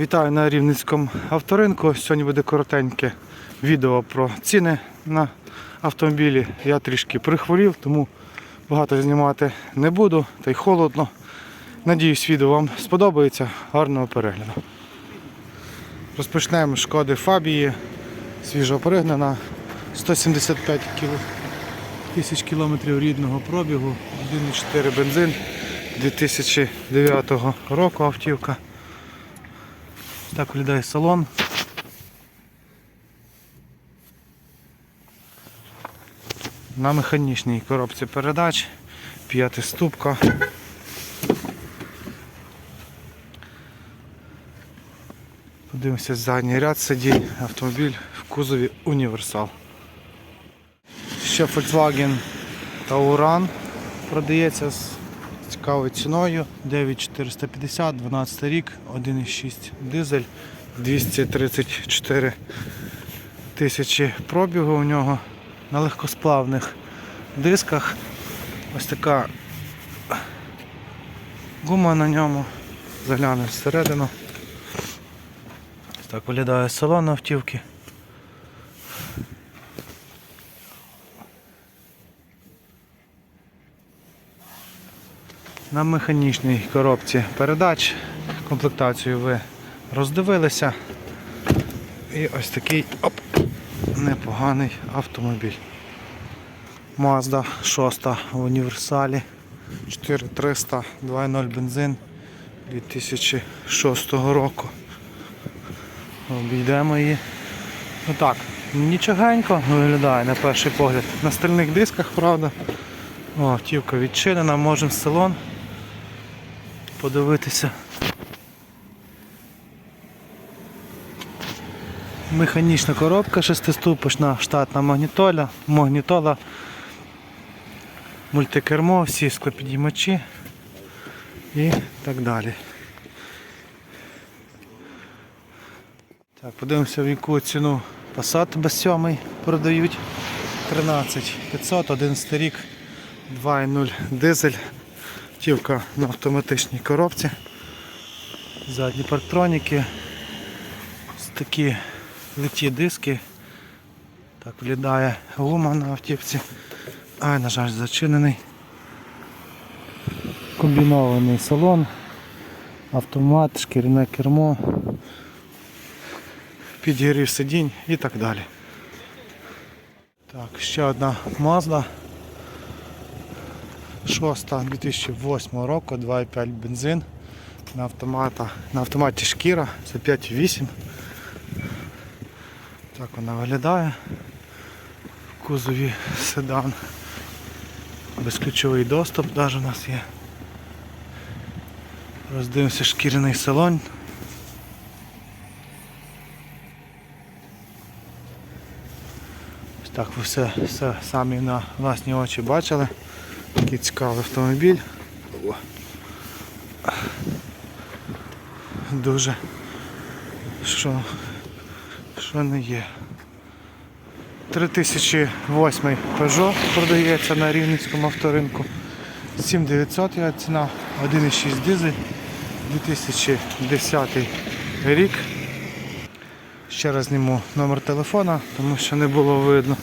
Вітаю на Рівницькому авторинку. Сьогодні буде коротеньке відео про ціни на автомобілі. Я трішки прихворів, тому багато знімати не буду, та й холодно. Надіюсь, відео вам сподобається. Гарного перегляду. Розпочнемо шкоди Фабії. Свіжо пригнана. 175 кіл... тисяч кілометрів рідного пробігу, 1,4 бензин 2009 року автівка. Так виглядає салон. На механічній коробці передач, п'ятиступка. Подивимося задній ряд сидінь, автомобіль в кузові універсал. Ще Volkswagen Tauran продається з цікавою ціною 9450, 12 рік, 1,6 дизель, 234 тисячі пробігу у нього на легкосплавних дисках. Ось така гума на ньому. Заглянемо всередину. Ось так виглядає салон автівки. На механічній коробці передач комплектацію ви роздивилися. І ось такий оп, непоганий автомобіль. Mazda 6 в універсалі 4300 2.0 бензин 2006 року. Обійдемо її. Ну нічогенько виглядає на перший погляд. На стальних дисках, правда. Автівка відчинена, можемо в салон подивитися. Механічна коробка шестиступочна, штатна магнітола, магнітола, мультикермо, всі склопідіймачі і так далі. Так, подивимося в яку ціну Passat без 7 продають. 13 500, 11 рік, 2.0 дизель. Автівка на автоматичній коробці. Задні парктроніки. Ось такі литі диски. Так виглядає гума на автівці. Ай, на жаль, зачинений. Комбінований салон, автомат, шкіряне кермо, підігрів сидінь і так далі. Так, ще одна Mazda. 6 2008 року, 2,5 бензин на, автомата, на автоматі шкіра, це 5,8. Так вона виглядає. В кузові седан. Безключовий доступ навіть у нас є. Роздивимося шкіряний салон. Ось так ви все, все самі на власні очі бачили. Такий цікавий автомобіль. Дуже що, що не є. 3008 Peugeot продається на Рівненському авторинку. 7900 його ціна, 1,6 дизель, 2010 рік. Ще раз зніму номер телефона, тому що не було видно.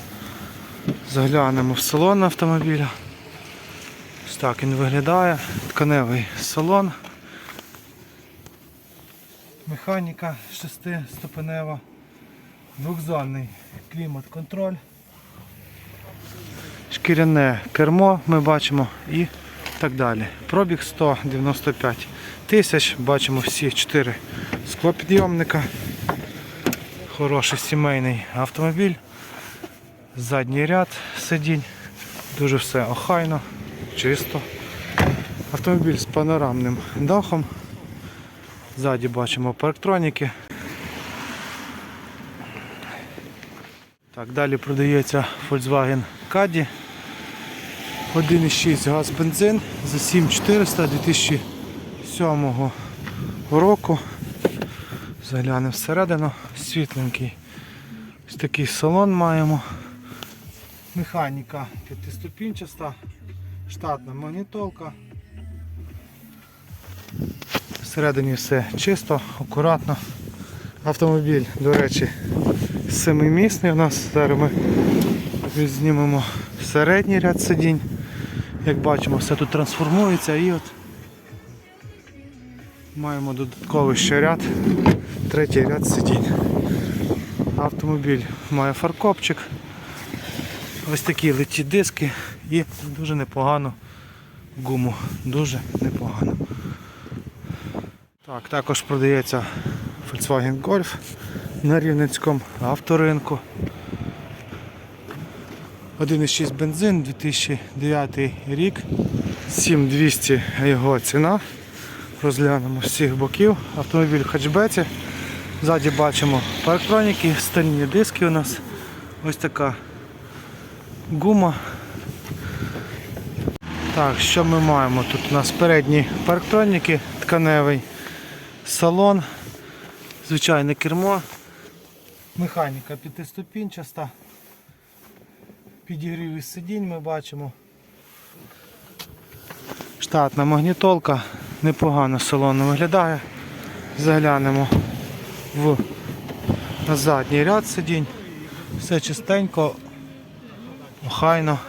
Заглянемо в салон автомобіля. Ось так він виглядає. Тканевий салон. Механіка шестиступенева. Двохзонний клімат-контроль. Шкіряне кермо ми бачимо і так далі. Пробіг 195 тисяч. Бачимо всі 4 склопідйомника. Хороший сімейний автомобіль. Задній ряд сидінь. Дуже все охайно, чисто. Автомобіль з панорамним дахом. Ззаді бачимо парктроніки. Так, далі продається Volkswagen Caddy. 1,6 газ бензин за 7400 2007 року. Заглянемо всередину, світленький. Ось такий салон маємо. Механіка п'ятиступінчаста, штатна магнітолка. Всередині все чисто, акуратно. Автомобіль, до речі, семимісний у нас. Зараз ми знімемо середній ряд сидінь. Як бачимо, все тут трансформується і от маємо додатковий ще ряд, третій ряд сидінь. Автомобіль має фаркопчик, ось такі литі диски і дуже непогану гуму. Дуже непогано. Так, також продається Volkswagen Golf на Рівненському авторинку. 1,6 бензин, 2009 рік, 7200 його ціна. Розглянемо з всіх боків. Автомобіль в хатчбеці. Ззаді бачимо парктроніки, стальні диски у нас. Ось така гума. Так, що ми маємо? Тут у нас передні парктроніки, тканевий салон, звичайне кермо, механіка п'ятиступінчаста, підігрів із сидінь ми бачимо. Штатна магнітолка, непогано салон виглядає. Заглянемо в на задній ряд сидінь. Все чистенько, охайно.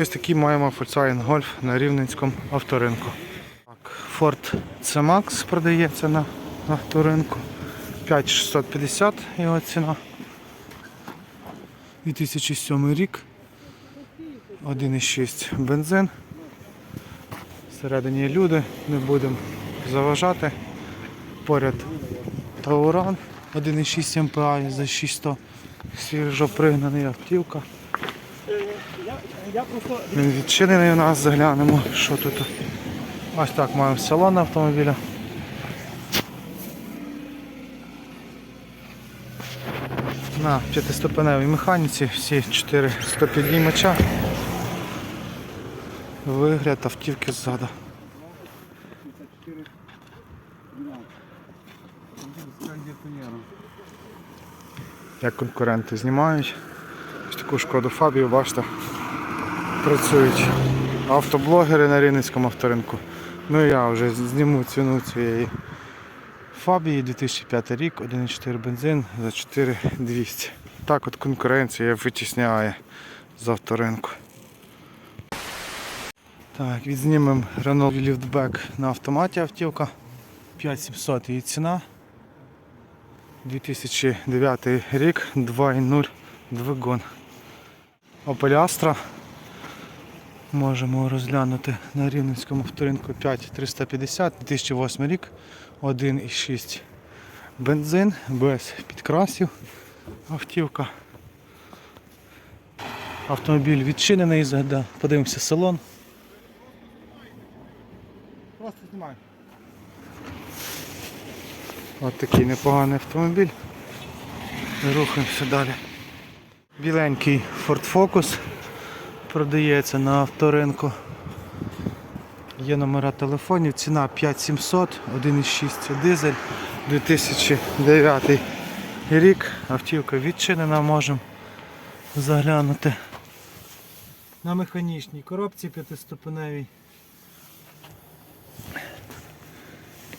Ось такий маємо Volkswagen Golf на Рівненському авторинку. Так, Ford C-Max продається на авторинку. 5650 його ціна. 2007 рік. 1,6 бензин. Всередині люди, не будемо заважати. Поряд Тауран 1,6 МПА за 600 свіжо пригнаний автівка. Він відчинений у нас, заглянемо, що тут. Ось так маємо салон автомобіля. На п'ятиступеневій механіці всі 4 стопідіймача. Вигляд автівки ззаду. Як конкуренти знімають. Ось таку шкоду Фабію, бачите, працюють автоблогери на Рівненському авторинку. Ну і я вже зніму ціну цієї Фабії 2005 рік, 1,4 бензин за 4200. Так от конкуренція витісняє з авторинку. Так, відзнімемо Renault Liftback на автоматі автівка. 5700 її ціна. 2009 рік, 2.0 двигун. Opel Astra. Можемо розглянути на Рівненському авторинку 5350, 2008 рік, 1,6 бензин, без підкрасів автівка. Автомобіль відчинений, згада. подивимося салон. Просто знімай. Ось такий непоганий автомобіль. Рухаємося далі. Біленький Ford Focus продається на авторинку. Є номера телефонів, ціна 5700, 1,6 дизель, 2009 рік. Автівка відчинена, можемо заглянути. На механічній коробці п'ятиступеневій.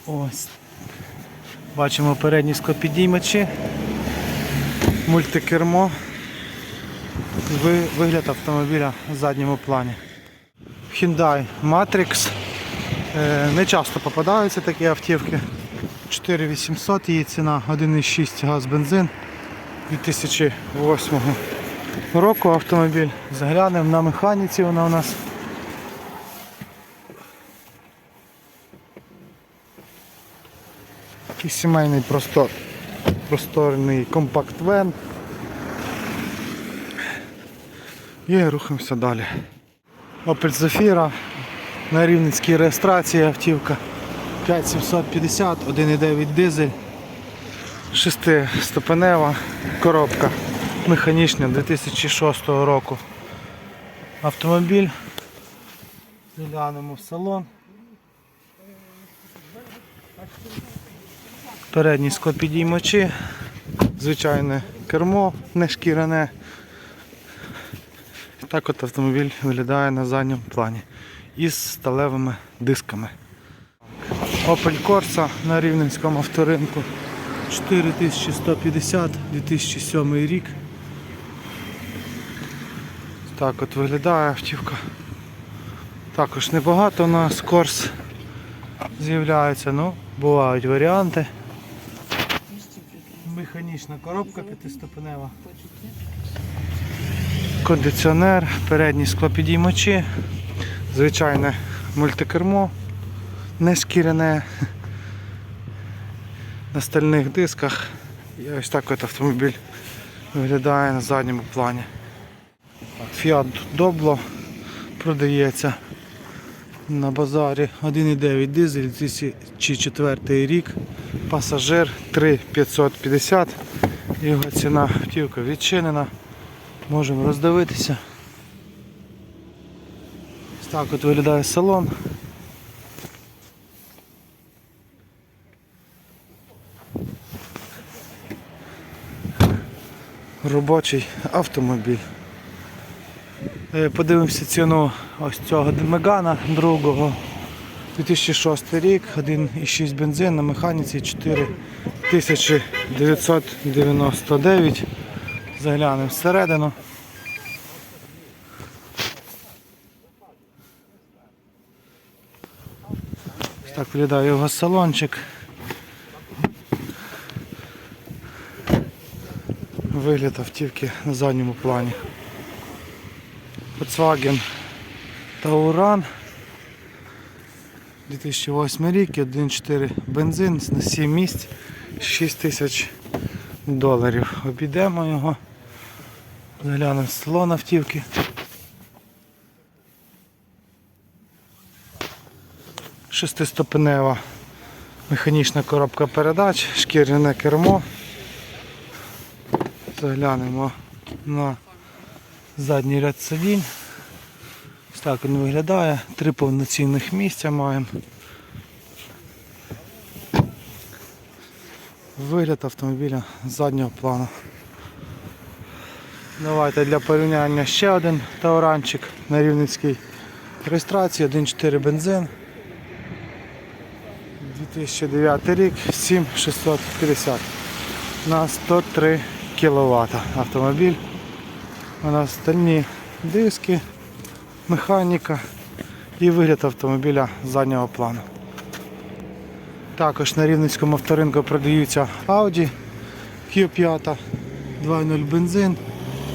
Ось. Бачимо передні склопідіймачі, мультикермо, вигляд автомобіля в задньому плані. Hyundai Matrix. Е, Не часто попадаються такі автівки. 4800 її ціна, 1,6 газ бензин 2008 року автомобіль. Заглянемо на механіці вона у нас. Такий сімейний простор, просторний компакт-вен. І рухаємося далі. Opel Zafira на рівненській реєстрації автівка 5750, 1,9 дизель, 6-ступенева коробка механічна 2006 року. Автомобіль. Глянемо в салон. Передні склопідіймачі, звичайне кермо, не шкіряне. Так от автомобіль виглядає на задньому плані із сталевими дисками. Opel Corsa на Рівненському авторинку. 4150, 2007 рік. Так от виглядає автівка. Також небагато у нас Корс з'являється, ну, бувають варіанти. Механічна коробка п'ятиступенева. Кондиціонер, передні склопідіймачі, звичайне мультикермо, не шкіряне на стальних дисках. І ось так от автомобіль виглядає на задньому плані. Fiat Doblo продається на базарі 1,9 дизель 2004 рік. Пасажир 3550. Його ціна автівка відчинена. Можемо роздивитися. Ось так от виглядає салон. Робочий автомобіль. Е, Подивимося ціну ось цього Мегана другого. 2006 рік, 1,6 бензин на механіці 4999. Заглянемо всередину. Ось так виглядає його салончик. Вигляд автівки на задньому плані. Volkswagen Tauran 2008 рік, 1.4 бензин на 7 місць, 6 тисяч доларів. Обійдемо його, заглянемо в салон автівки. Шестиступенева механічна коробка передач, шкіряне кермо. Заглянемо на задній ряд сидінь. Ось так він виглядає. Три повноцінних місця маємо. Вигляд автомобіля заднього плану. Давайте для порівняння ще один тауранчик на рівненській реєстрації, 1.4 бензин. 2009 рік, 7650 на 103 кВт автомобіль. У нас стальні диски, механіка і вигляд автомобіля заднього плану. Також на Рівненському авторинку продаються Audi Q5, 2.0 бензин,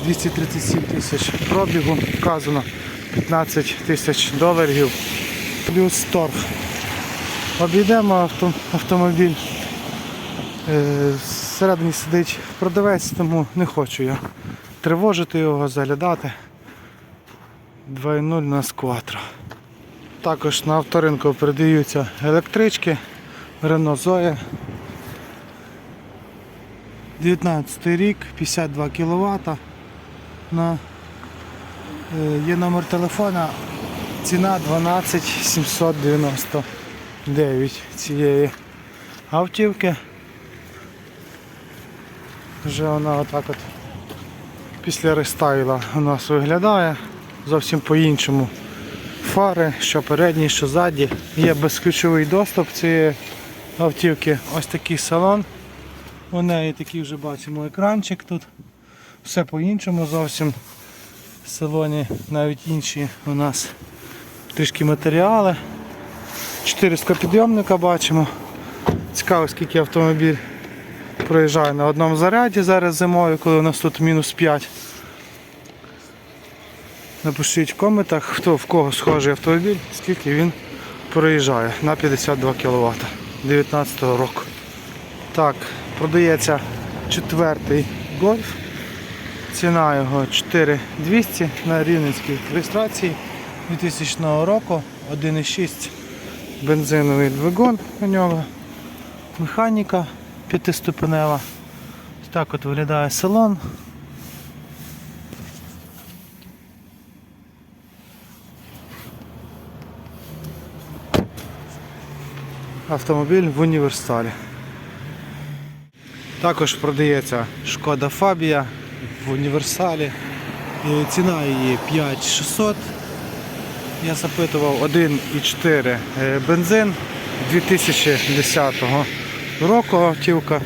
237 тисяч пробігу, вказано 15 тисяч доларів плюс торг. Обійдемо авто, автомобіль. Е, Всередині сидить продавець, тому не хочу я тривожити його, заглядати. 2.0 на скватро. Також на авторинку передаються електрички Renault Zoe. 19 рік, 52 кВт. На, е, є номер телефона, ціна 12 799 цієї автівки. Вже вона отак от після рестайла у нас виглядає зовсім по-іншому. Фари, що передні, що ззаді. Є безключовий доступ цієї автівки. Ось такий салон. У неї такий вже бачимо екранчик тут. Все по-іншому зовсім. В салоні навіть інші у нас трішки матеріали. Чотири склопідйомника бачимо. Цікаво, скільки автомобіль проїжджає на одному заряді зараз зимою, коли у нас тут мінус 5. Напишіть в коментах, хто в кого схожий автомобіль, скільки він проїжджає на 52 кВт 2019 року. Так, продається четвертий гольф. Ціна його 4200 на рівненській реєстрації 2000 року, 1,6 бензиновий двигун у нього, механіка п'ятиступенева. Так от виглядає салон. Автомобіль в універсалі. Також продається шкода Фабія в універсалі. Ціна її 5600. Я запитував 1,4 е, бензин 2010 року автівка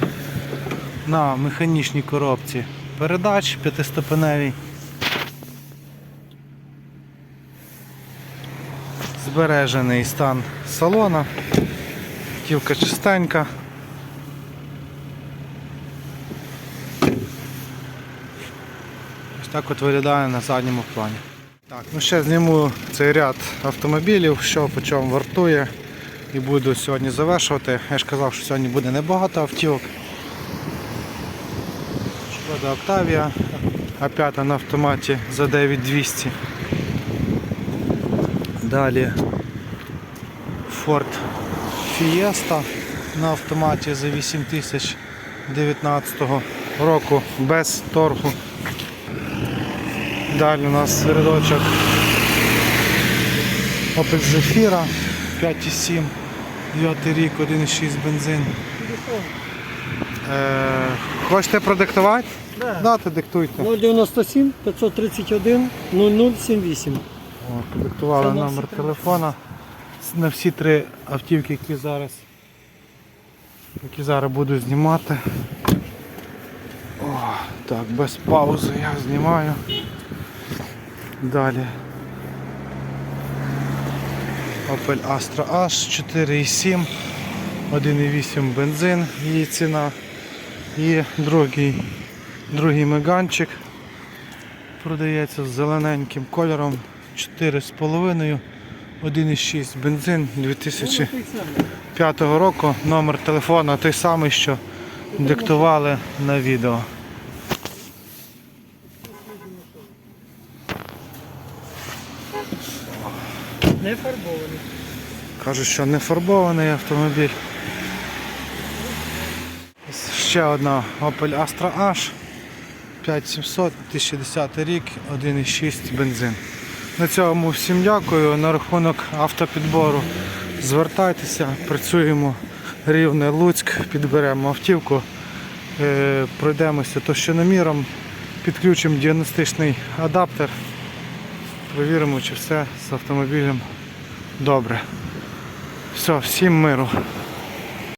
на механічній коробці передач п'ятиступеневій. Збережений стан салона. Автівка чистенька. Так от виглядає на задньому плані. Так, ну ще зніму цей ряд автомобілів, що по чому вартує. І буду сьогодні завершувати. Я ж казав, що сьогодні буде небагато автівок. Шкода Октавія, А5 на автоматі за 9200. Далі Ford Fiesta на автоматі за 8019 року без торгу. Далі у нас рядочок Opel Zafira 5,7, 9 рік, 1,6 бензин. Е, хочете продиктувати? Да. Дати, диктуйте. 097 531 0078. О, продиктували номер телефона на всі три автівки, які зараз, які зараз буду знімати. О, так, без паузи я знімаю. Далі. Opel Astra H 4,7, 1,8 бензин, її ціна. І другий, другий меганчик продається з зелененьким кольором 4,5, 1,6 бензин 2005 року. Номер телефона той самий, що диктували на відео. Не фарбований. Кажуть, що не фарбований автомобіль. Ще одна Opel Astra H 5700, 2010 рік, 1,6 бензин. На цьому всім дякую. На рахунок автопідбору звертайтеся, працюємо рівне Луцьк, підберемо автівку, е, пройдемося товщиноміром, підключимо діагностичний адаптер, провіримо, чи все з автомобілем добре. Все, всім миру.